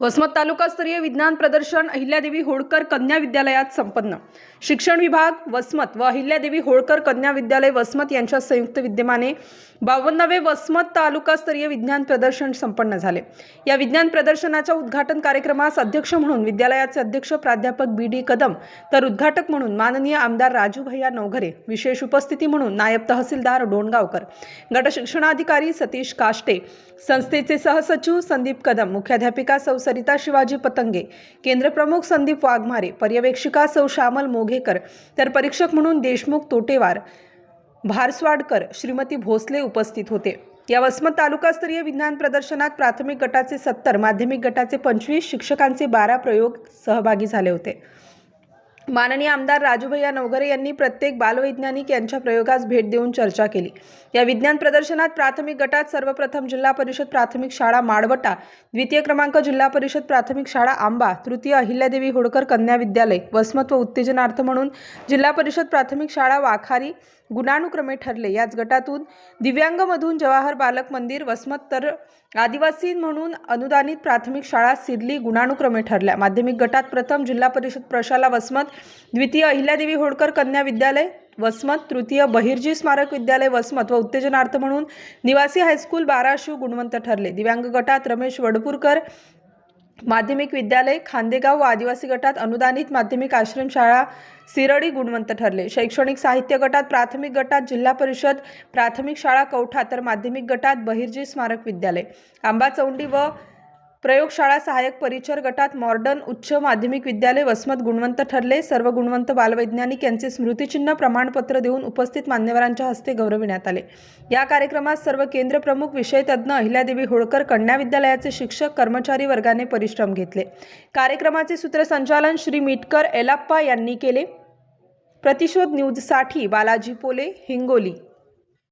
वसमत तालुकास्तरीय विज्ञान प्रदर्शन अहिल्यादेवी होळकर कन्या विद्यालयात संपन्न. शिक्षण विभाग वसमत व अहिल्यादेवी होळकर कन्या विद्यालय वसमत यांच्या संयुक्त विद्यमाने बावन्नावे वसमत तालुकास्तरीय विज्ञान प्रदर्शन संपन्न झाले. या विज्ञान प्रदर्शनाच्या उद्घाटन कार्यक्रमास अध्यक्ष म्हणून विद्यालयाचे अध्यक्ष प्राध्यापक बी डी कदम तर उद्घाटक म्हणून माननीय आमदार राजू भैया नवघरे विशेष उपस्थिती म्हणून नायब तहसीलदार डोणगावकर गट शिक्षणाधिकारी सतीश काष्टे संस्थेचे सहसचिव संदीप कदम मुख्याध्यापिका सौ सरिता शिवाजी पतंगे केंद्रप्रमुख संदीप वाघमारे पर्यवेक्षिका सौ श्यामल मोघेकर तर परीक्षक म्हणून देशमुख तोटेवार भारस्वाडकर श्रीमती भोसले उपस्थित होते. या वसमत तालुकास्तरीय विज्ञान प्रदर्शनात प्राथमिक गटाचे सत्तर माध्यमिक गटाचे पंचवीस शिक्षकांचे बारा प्रयोग सहभागी झाले होते. माननीय आमदार राजूभैया नवघरे यांनी प्रत्येक बालवैज्ञानिक यांच्या प्रयोगास भेट देऊन चर्चा केली. या विज्ञान प्रदर्शनात प्राथमिक गटात सर्वप्रथम जिल्हा परिषद प्राथमिक शाळा माडवटा द्वितीय क्रमांक जिल्हा परिषद प्राथमिक शाळा आंबा तृतीय अहिल्यादेवी होळकर कन्या विद्यालय वसमत व उत्तेजनार्थ म्हणून जिल्हा परिषद प्राथमिक शाळा वाखारी गुणानुक्रमे ठरले. याच गटातून दिव्यांगमधून जवाहर बालक मंदिर वसमत तर आदिवासी म्हणून अनुदानित प्राथमिक शाळा सिरली गुणानुक्रमे ठरल्या. माध्यमिक गटात प्रथम जिल्हा परिषद प्रशाला वसमत द्वितीय अहिल्यादेवी होळकर कन्या विद्यालय वसमत. तृतीय बहिर्जी स्मारक विद्यालय वसमत व उत्तेजनार्थ म्हणून निवासी हायस्कूल बाराशिव गुणवंत ठरले. दिव्यांग गटात रमेश वडपूरकर माध्यमिक विद्यालय खांदेगाव व आदिवासी गटात अनुदानित माध्यमिक आश्रमशाळा सिरडी गुणवंत ठरले. शैक्षणिक साहित्य गटात प्राथमिक गटात जिल्हा परिषद प्राथमिक शाळा कौठा तर माध्यमिक गटात बहिर्जी स्मारक विद्यालय. आंबा चौंडी व प्रयोगशाळा सहाय्यक परिचर गटात मॉर्डन उच्च माध्यमिक विद्यालय वसमत गुणवंत ठरले. सर्व गुणवंत बालवैज्ञानिक यांचे स्मृतिचिन्ह प्रमाणपत्र देऊन उपस्थित मान्यवरांच्या हस्ते गौरविण्यात आले. या कार्यक्रमात सर्व केंद्र प्रमुख अहिल्यादेवी होळकर कन्या विद्यालयाचे शिक्षक कर्मचारी वर्गाने परिश्रम घेतले. कार्यक्रमाचे सूत्रसंचालन श्री मिटकर एलाप्पा यांनी केले. प्रतिशोध न्यूजसाठी बालाजी पोले हिंगोली.